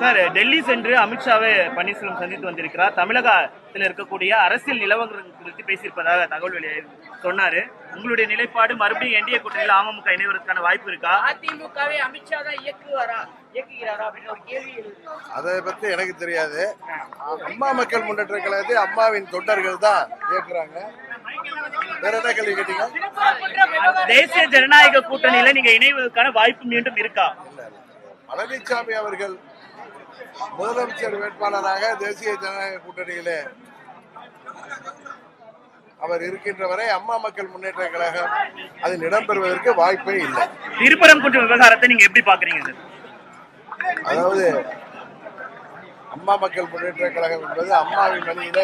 Sir Delhi சென்று அமித்ஷாவை பன்னீர்செல்வம் சந்தித்து வந்திருக்கிறார். தமிழகத்தில் இருக்கக்கூடிய அரசியல் நிலவரங்கள் குறித்து பேசியிருப்பதாக தகவல் வெளியே சொன்னாரு. உங்களுடைய நிலைப்பாடு மறுபடியும் என்டிஏ கூட்டணியில் அமமுக இணைவதற்கான வாய்ப்பு இருக்கா? அதிமுகவை அமித்ஷா தான் இயக்குவாரா? இயக்குகிறாரா அப்படின்னு ஒரு கேள்வி எழுது. அதை பத்தி எனக்கு தெரியாது. அம்மா மக்கள் முன்னேற்ற கழகத்தை அம்மாவின் தொண்டர்கள் தான் இயக்குறாங்க. வேற என்ன கேள்வி கேட்டீங்க? தேசிய ஜனநாயக கூட்டணியில நீங்க இணைவதற்கான வாய்ப்பு மீண்டும் இருக்கா. பழனிசாமி அவர்கள் முதலமைச்சர் வேட்பாளராக தேசிய ஜனநாயக கூட்டணியிலே அவர் இருக்கின்ற வரை அம்மா மக்கள் முன்னேற்ற கழகம் அதில் இடம்பெறுவதற்கு வாய்ப்பே இல்லை. திருப்பரங்குன்றம் விவகாரத்தை நீங்க எப்படி பாக்குறீங்க அதாவது அம்மா மக்கள் முன்னேற்ற கழகம் என்பது அம்மாவின் வழியில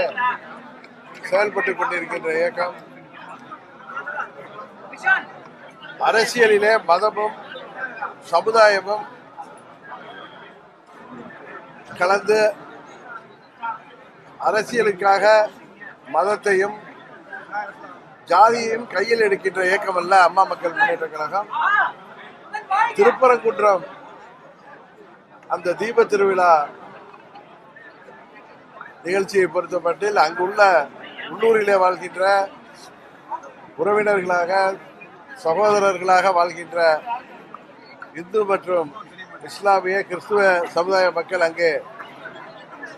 செயல்பட்டு கொண்டிருக்கின்ற இயக்கம். அரசியலிலே மதமும் சமுதாயமும் கலந்து அரசியலுக்காக மதத்தையும் ஜாதியையும் கையில் எடுக்கின்ற இயக்கம் அல்ல அம்மா மக்கள் முன்னேற்ற கழகம். திருப்பரங்குன்றம் அந்த தீப திருவிழா நிகழ்ச்சியை பொறுத்தமட்டில் அங்குள்ள உள்ளூரிலே வாழ்கின்ற உறவினர்களாக சகோதரர்களாக வாழ்கின்ற இந்து மற்றும் இஸ்லாமிய கிறிஸ்துவ சமுதாய மக்கள் அங்கே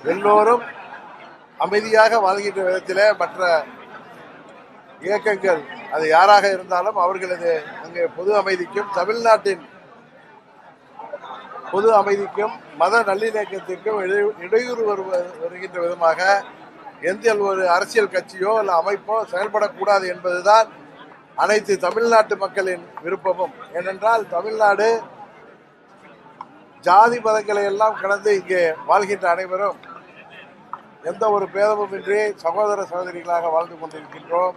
எல்லோரும் அமைதியாக வாழ்கின்ற விதத்திலே மற்ற இயக்கங்கள் அது யாராக இருந்தாலும் அவர்களது அங்கே பொது அமைதிக்கும் தமிழ்நாட்டின் பொது அமைதிக்கும் மத நல்லிணக்கத்திற்கும் இடையூறு வருவ- வருகின்ற விதமாக எந்த ஒரு அரசியல் கட்சியோ அல்ல அமைப்போ செயல்படக்கூடாது என்பதுதான் அனைத்து தமிழ்நாட்டு மக்களின் விருப்பமும். ஏனென்றால் தமிழ்நாடு ஜாதி மதங்களை எல்லாம் கடந்து இங்கே வாழ்கின்ற அனைவரும் எந்த ஒரு பேதமும் இன்றி சகோதர சகோதரிகளாக வாழ்ந்து கொண்டிருக்கின்றோம்.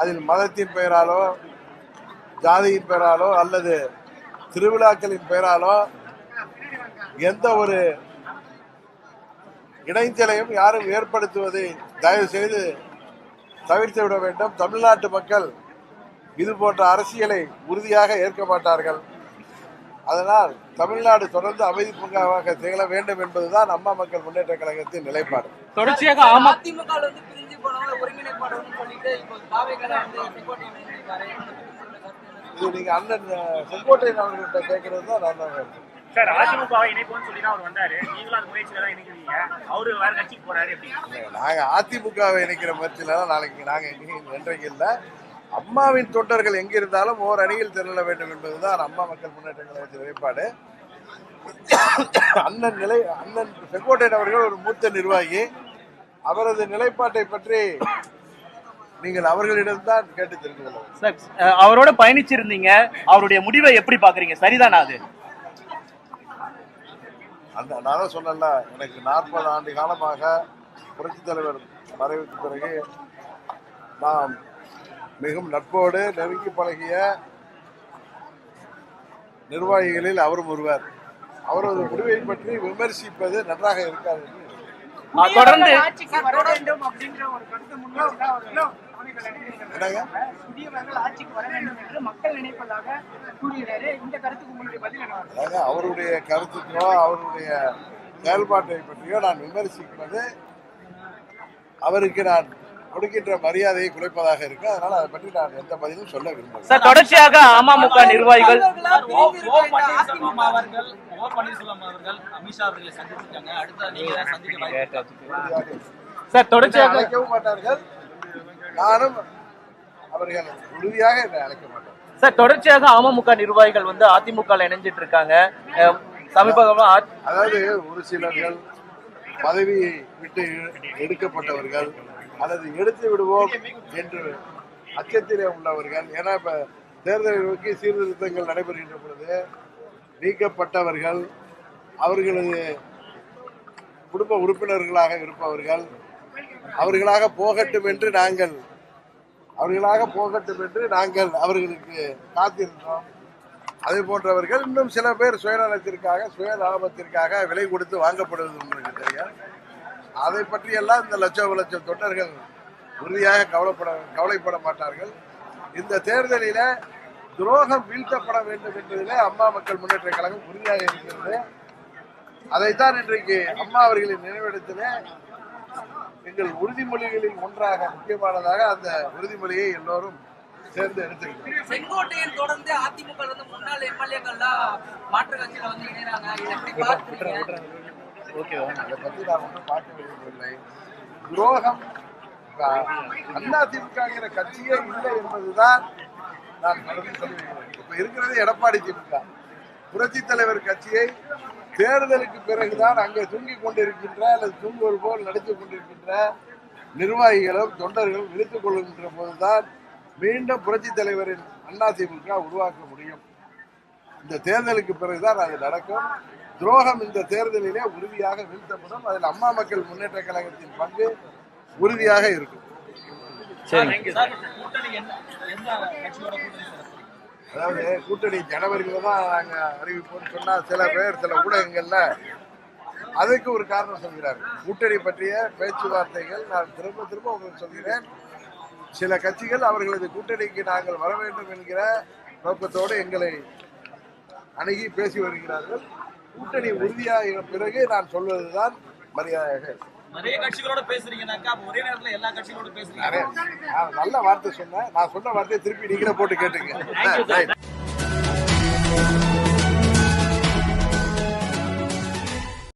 அதில் மதத்தின் பெயராலோ ஜாதியின் பெயராலோ அல்லது திருவிழாக்களின் பெயராலோ எந்த ஒரு இடைஞ்சலையும் யாரும் ஏற்படுத்துவதை தயவு செய்து தவிர்த்து விட வேண்டும். தமிழ்நாட்டு மக்கள் இது போன்ற அரசியலை உறுதியாக ஏற்க மாட்டார்கள். அதனால் தமிழ்நாடு தொடர்ந்து அமைதி பூங்காவாக திகழ வேண்டும் என்பதுதான் அம்மா மக்கள் முன்னேற்ற கழகத்தின் நிலைப்பாடு. தொடர்ச்சியாக அதிமுக ல வந்து பிரிஞ்சு போனவங்க ஒருங்கிணைப்பாடுன்னு சொல்லிட்டு இப்போ தாவேகர வந்து செங்கோட்டை இணைந்திருக்காரு இது நீங்க அண்ணன் செங்கோட்டையன் அவர்கள்ட்ட கேட்கறது தான் நான் தான் சார் அதிமுக இணைப்போம்னு சொல்லி தான் அவர் வந்தாரு. நீங்களும் அந்த முயற்சியில தான் இணைக்கிறீங்க. அவரு வேற கட்சிக்கு போறாரு எப்படி நாங்க அதிமுகவை இணைக்கிற முயற்சியில நாளைக்கு நாங்க இன்றைக்கு இல்லை. அம்மாவின் தொண்டர்கள் எங்க இருந்தாலும் ஓர் அணியில் திரள வேண்டும் என்பதுதான் அம்மா மக்கள் முன்னேற்ற கழகத்தின் நிலைப்பாடு அண்ணன் நிலை அண்ணன் செங்கோட்டையன் அவர்கள் ஒரு மூத்த நிர்வாகி. அவரது நிலைப்பாட்டை பற்றி நீங்கள் அவர்களிடம்தான் கேட்டு தெரிந்து கொள்ள அவரோட பயணிச்சிருந்தீங்க. அவருடைய முடிவை எப்படி பாக்குறீங்க சரிதானா அது? அந்த நான் சொன்னேன்ல எனக்கு நாற்பது ஆண்டு காலமாக புரட்சித் தலைவர் மறைவுக்கு பிறகு நாம் மிகவும் நட்போடு நெருங்கி பழகிய நிர்வாகிகளில் அவரும் ஒருவர். அவரது முடிவை பற்றி விமர்சிப்பது நன்றாக இருக்காது. தொடர்ந்து. ஆட்சிக்கு வர வேண்டும் அப்படின்ற ஒரு கருத்து முன்வைச்சுதான் அவர் என்னங்க? புதியவர்கள் ஆட்சிக்கு வர வேண்டும் என்று மக்கள் நினைப்பதாக கூறுகிறாரு. இந்த கருத்துக்கு உங்களுடைய பதில் என்ன? அதாவது அவருடைய கருத்துக்கோ அவருடைய செயல்பாட்டை பற்றியோ நான் விமர்சிப்பது அவருக்கு நான் கொடுக்கின்ற மரியாதையை குறைப்பதாக இருக்கு அதனால அதை பற்றி நான் எந்த பதிலும் சொல்ல விரும்புகிறேன் சார் தொடர்ச்சியாக அமமுக நிர்வாகிகள்? சார் தொடர்ச்சியாக அழைக்கவும் மாட்டார்கள் நானும் அவர்கள் உறுதியாக என்னை அழைக்க மாட்டார்கள் சார் தொடர்ச்சியாக அமமுக நிர்வாகிகள் வந்து அதிமுக இணைஞ்சிட்டு இருக்காங்க அஹ், சமீப காலமா அ- அதாவது ஒரு சிலர்கள் பதவியை விட்டு எடுக்கப்பட்டவர்கள் அல்லது எடுத்து விடுவோம் என்று அச்சத்திலே உள்ளவர்கள். ஏன்னா இப்ப தேர்தலை நோக்கி சீர்திருத்தங்கள் நடைபெறுகின்ற பொழுது நீக்கப்பட்டவர்கள் அவர்களது குடும்ப உறுப்பினர்களாக இருப்பவர்கள் அவர்களாக போகட்டும் என்று நாங்கள் அவர்களாக போகட்டும் என்று நாங்கள் அவர்களுக்கு காத்திருந்தோம். அதே போன்றவர்கள் இன்னும் சில பேர் சுயநலத்திற்காக சுய லாபத்திற்காக விலை கொடுத்து வாங்கப்படுவது உங்களுக்கு தெரியும் அதை பற்றியெல்லாம் இந்த லட்சம் லட்சம் தொண்டர்கள் உறுதியாக கவலைப்பட கவலைப்பட மாட்டார்கள். இந்த தேர்தலில துரோகம் வீழ்த்தப்பட வேண்டும் என்பதிலே அம்மா மக்கள் முன்னேற்ற கழகம் உறுதியாக இருக்கிறது. அதைத்தான் இன்றைக்கு அம்மா அவர்களின் நினைவிடத்திலே எங்கள் உறுதிமொழிகளில் ஒன்றாக முக்கியமானதாக அந்த உறுதிமொழியை எல்லோரும் சேர்ந்து எடுத்திருக்கிறோம். செங்கோட்டையன் தொடர்ந்து அதிமுக முன்னாள் எம்எல்ஏக்கள்லாம் மாற்று கட்சியில வந்து இணைறாங்க இதை அதை நான் ஒன்றும் பார்க்க வேண்டியதில்லை துரோகம் அண்ணா திமுகங்கிற கட்சியே இல்லை என்பதுதான் நான் மறுபடியும் சொல்லுவேன் இப்ப இருக்கிறது எடப்பாடி திமுக. புரட்சி தலைவர் கட்சியை தேர்தலுக்கு பிறகுதான் அங்கே தூங்கிக் கொண்டிருக்கின்ற அல்லது தூங்குவது போல் நடித்து கொண்டிருக்கின்ற நிர்வாகிகளும் தொண்டர்களும் விழித்துக் கொள்கின்ற போதுதான் மீண்டும் புரட்சி தலைவரின் அண்ணா திமுக உருவாக்க முடியும். இந்த தேர்தலுக்கு பிறகுதான் அது நடக்கும். துரோகம் இந்த தேர்தலிலே உறுதியாக வீழ்த்தப்படும். அதில் அம்மா மக்கள் முன்னேற்ற கழகத்தின் பங்கு உறுதியாக இருக்கும். சார் கூட்டணி என்ன எந்த கட்சியோட கூட்டணி சார்? அதாவது கூட்டணி ஜனவரியில தான் நாங்க அறிவிப்போம்னு சொன்னா சில பேர் சில ஊடகங்கள்ல அதுக்கு ஒரு காரணம் சொல்கிறார். கூட்டணி பற்றிய பேச்சுவார்த்தைகள் நான் திரும்ப திரும்ப உங்களுக்கு சொல்கிறேன். சில கட்சிகள் அவர்களது கூட்டணிக்கு நாங்கள் வர வேண்டும் என்கிற நோக்கத்தோடு எங்களை அணுகி பேசி வருகிறார்கள். கூட்டணி உறுதியாக பிறகு நான் சொல்வதுதான் மரியாதையாக. நிறைய கட்சிகளோட பேசுறீங்கன்னாக்கா அப்ப ஒரே நேரத்துல எல்லா கட்சிகளோட பேசுறீங்க. நிறைய. நான் நல்ல வார்த்தை சொன்னேன். நான் சொன்ன வார்த்தையை திருப்பி நீங்களே போட்டு கேட்டுங்க